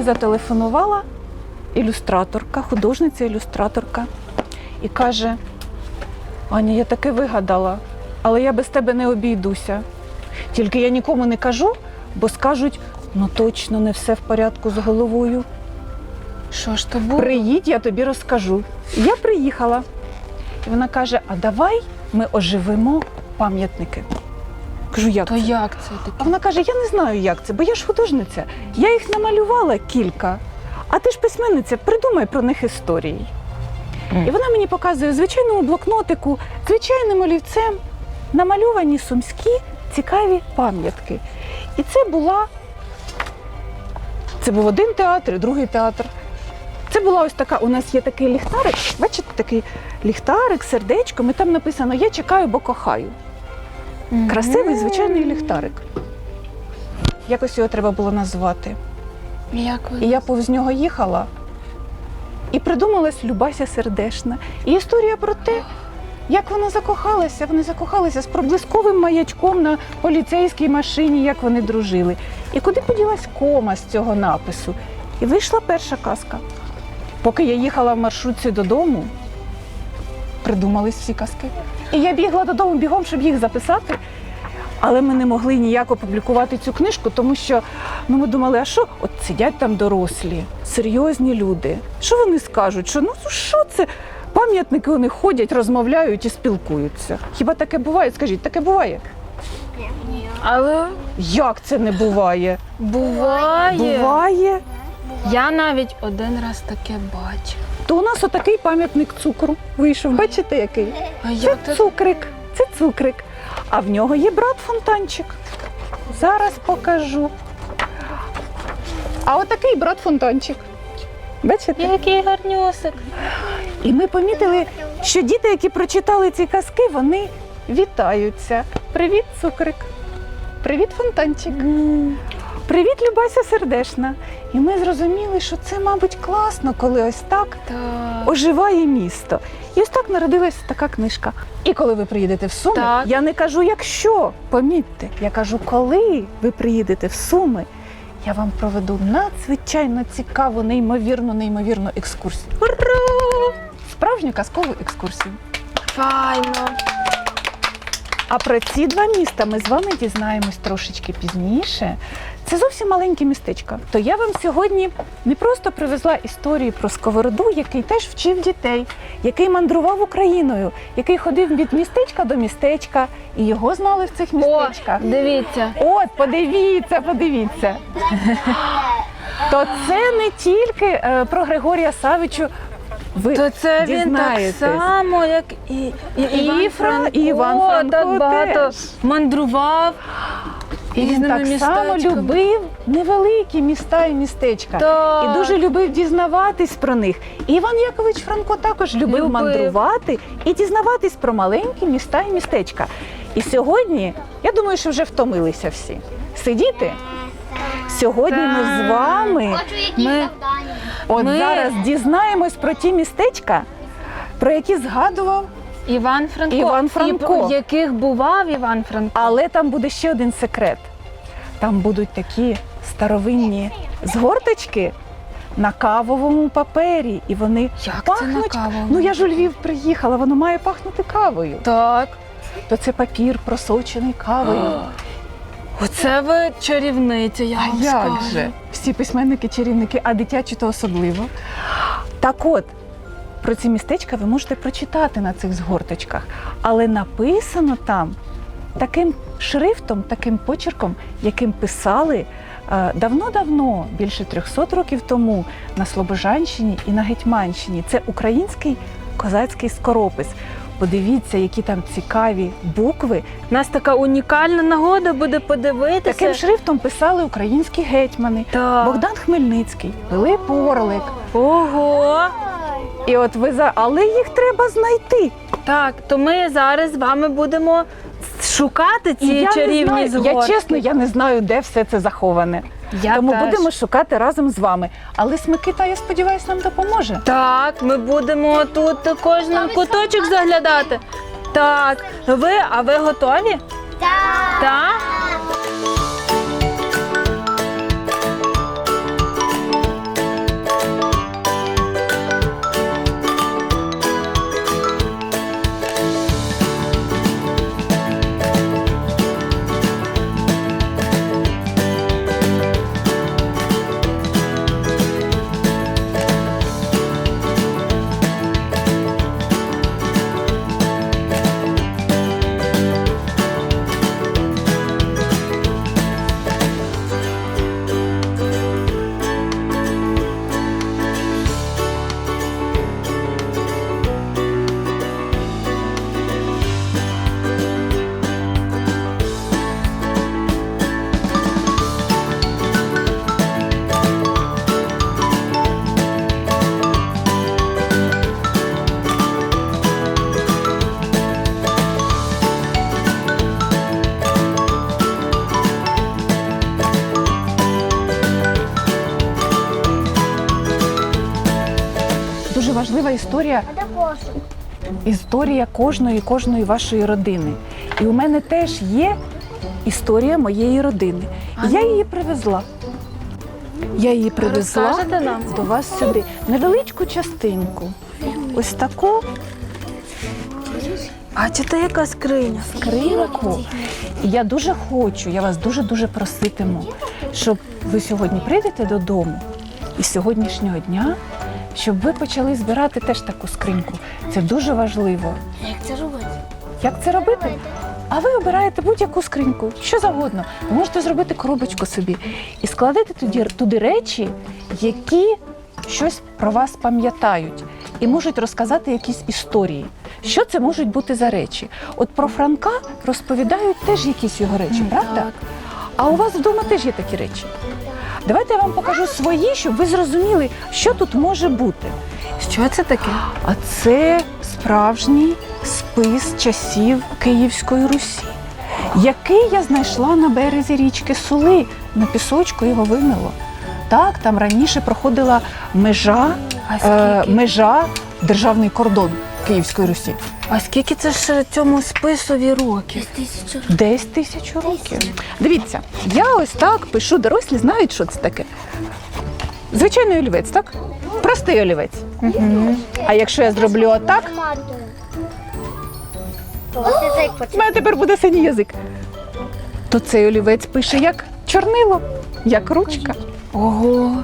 мені зателефонувала ілюстраторка, художниця-ілюстраторка, і каже: Аня, я таки вигадала, але я без тебе не обійдуся. Тільки я нікому не кажу, бо скажуть, ну точно не все в порядку з головою. Що ж то було? Приїдь, я тобі розкажу. Я приїхала. І вона каже: А давай ми оживимо пам'ятники. Кажу, як То це? як це А вона каже: Я не знаю, як це, бо я ж художниця. Я їх намалювала кілька. А ти ж письменниця, придумай про них історії. І вона мені показує в звичайному блокнотику, звичайним олівцем намальовані сумські цікаві пам'ятки. І це була. Це був один театр, і другий театр. Це була ось така. У нас є такий ліхтарик. Бачите, такий ліхтарик, сердечком, і там написано Я чекаю, бо кохаю. Красивий звичайний ліхтарик. Якось його треба було назвати. Як ви? І я повз нього їхала і придумалась Любася Сердешна. І історія про те, як вона закохалася. Вони закохалися з проблисковим маячком на поліцейській машині, як вони дружили. І куди поділась кома з цього напису? І вийшла перша казка. Поки я їхала в маршрутці додому, придумались всі казки. І я бігла додому бігом, щоб їх записати. Але ми не могли ніяк опублікувати цю книжку, тому що ну, ми думали, а що от сидять там дорослі, серйозні люди. Що вони скажуть? Що ну що це? Пам'ятники вони ходять, розмовляють і спілкуються. Хіба таке буває? Скажіть, таке буває? Але Як це не буває? буває. Буває. Я навіть один раз таке бачу. То у нас отакий пам'ятник цукру вийшов. Бачите, який? А Це як це? цукрик, це цукрик. А в нього є брат фонтанчик. Зараз покажу. А отакий брат фонтанчик. Бачите? Який гарнюсик. І ми помітили, що діти, які прочитали ці казки, вони вітаються. Привіт, цукрик. Привіт, фонтанчик. Привіт, Любася Сердешна. І ми зрозуміли, що це, мабуть, класно, коли ось так Так. оживає місто. І ось так народилась така книжка. І коли ви приїдете в Суми, Так. я не кажу, якщо, помітьте, я кажу, коли ви приїдете в Суми, я вам проведу надзвичайно цікаву, неймовірну, неймовірну екскурсію. Ура! Справжню казкову екскурсію. Файно. А про ці два міста ми з вами дізнаємось трошечки пізніше. Це зовсім маленьке містечко. То я вам сьогодні не просто привезла історію про сковороду, який теж вчив дітей, який мандрував Україною, який ходив від містечка до містечка, і його знали в цих О, містечках. дивіться. От, подивіться, подивіться. То це не тільки е, про Григорія Савичу. Ви То це він так само, як і, і, І Іван Франко. і Іван Франко так багато теж. мандрував. І він так само любив невеликі міста і містечка. Так. І дуже любив дізнаватись про них. І Іван Якович Франко також любив, Любив. мандрувати і дізнаватись про маленькі міста і містечка. І сьогодні, я думаю, що вже втомилися всі. Сидіти. Сьогодні ми з вами Ми- от Ми- зараз дізнаємось про ті містечка, про які згадував. Іван Франко. Іван І Франко. в яких бував Іван Франко. Але там буде ще один секрет. Там будуть такі старовинні згорточки на кавовому папері, і вони Як це на пахнуть. Ну я ж у Львів приїхала, воно має пахнути кавою. Так. То це папір просочений кавою. Оце ви чарівниця, я А вам як же? Всі письменники, чарівники, а дитячі то особливо. Так от, про ці містечка ви можете прочитати на цих згорточках, але написано там таким шрифтом, таким почерком, яким писали е, давно-давно, більше 300 років тому, на Слобожанщині і на Гетьманщині. Це український козацький скоропис. Подивіться, які там цікаві букви, У нас така унікальна нагода буде подивитися. Таким шрифтом писали українські гетьмани. Так. Богдан Хмельницький, Пилип Орлик. Ого! І от ви за але їх треба знайти. Так, то ми зараз з вами будемо шукати ці І я чарівні знаю, згортки. я чесно, я не знаю, де все це заховане. Я Тому теж. будемо шукати разом з вами. Але Смикита, я сподіваюся, нам допоможе. Так, ми будемо тут кожен куточок заглядати. Так, ви, а ви готові? Так. Так? Важлива історія історія кожної кожної вашої родини. І у мене теж є історія моєї родини. І я її привезла. Я її привезла до вас сюди. Невеличку частинку. Ось таку Бачите, яка скриня? скриньку. І я дуже хочу, я вас дуже-дуже проситиму, щоб ви сьогодні прийдете додому і з сьогоднішнього дня, щоб ви почали збирати теж таку скриньку. Це дуже важливо. Як це робити? Як це робити? А ви обираєте будь-яку скриньку, що завгодно. Ви можете зробити коробочку собі і складати туди, туди речі, які щось про вас пам'ятають і можуть розказати якісь історії. Що це можуть бути за речі? От про Франка розповідають теж якісь його речі, правда? А у вас вдома теж є такі речі. Давайте я вам покажу свої, щоб ви зрозуміли, що тут може бути. Що це таке? А це справжній спис часів Київської Русі, який я знайшла на березі річки Сули. На пісочку його вимило. Так, там раніше проходила межа, е, межа державний кордон Київської Русі. А скільки це ж цьому списові років? Десь тисячу років. Десь тисячу років. Дивіться, я ось так пишу, дорослі знають, що це таке. Звичайний олівець, так? Простий олівець. А якщо я зроблю отак, У мене тепер буде синій язик. То цей олівець пише як чорнило, як ручка. Ого.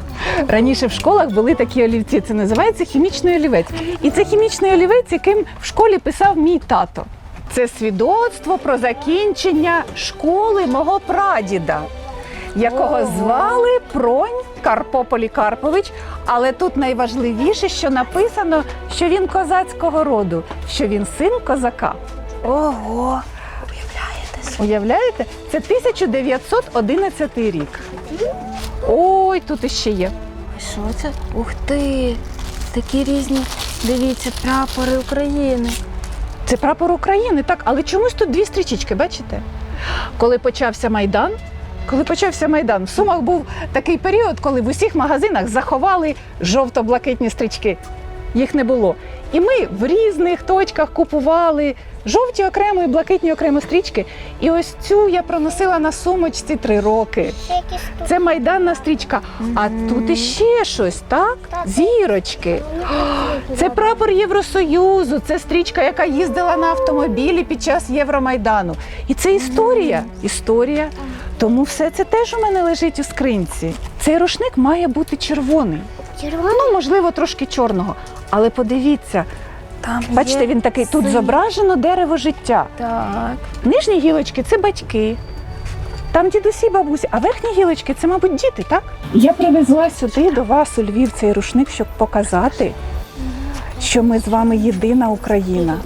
Раніше в школах були такі олівці. Це називається хімічний олівець. І це хімічний олівець, яким в школі писав мій тато. Це свідоцтво про закінчення школи мого прадіда, якого звали Пронь Карпо Полікарпович. Але тут найважливіше, що написано, що він козацького роду, що він син козака. Ого. Уявляєте? Уявляєте? Це 1911 рік. Ой, тут іще є. Що це? Ух ти! Такі різні, дивіться, прапори України. Це прапор України, так, але чомусь тут дві стрічечки, бачите? Коли почався Майдан, коли почався Майдан, в Сумах був такий період, коли в усіх магазинах заховали жовто-блакитні стрічки. Їх не було. І ми в різних точках купували жовті окремо і блакитні окремо стрічки. І ось цю я проносила на сумочці три роки. Це майданна стрічка. А тут іще щось, так? Зірочки. Це прапор Євросоюзу, це стрічка, яка їздила на автомобілі під час Євромайдану. І це історія. Історія. Тому все це теж у мене лежить у скринці. Цей рушник має бути червоний. Червоний. Ну, можливо, трошки чорного. Але подивіться, Там бачите, є він такий. Тут синій. зображено дерево життя. Так. Нижні гілочки це батьки. Там дідусі, бабусі, а верхні гілочки це, мабуть, діти, так? Я привезла сюди до вас у Львів цей рушник, щоб показати, що ми з вами єдина Україна.